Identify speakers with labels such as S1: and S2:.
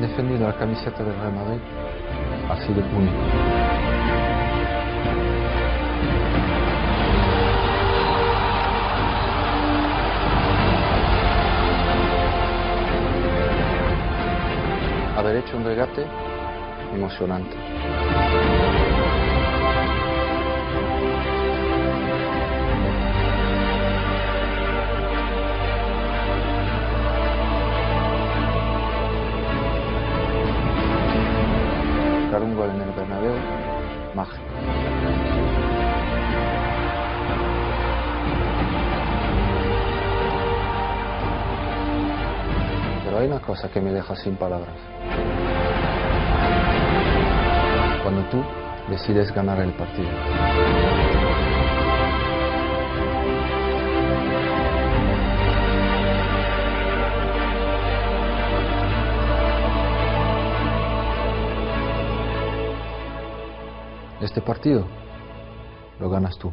S1: defendido la camiseta del Real Madrid ha sido único. Haber hecho un regate emocionante. Un gol en el Bernabéu, mágico. Pero hay una cosa que me deja sin palabras. Cuando tú decides ganar el partido. Este partido lo ganas tú.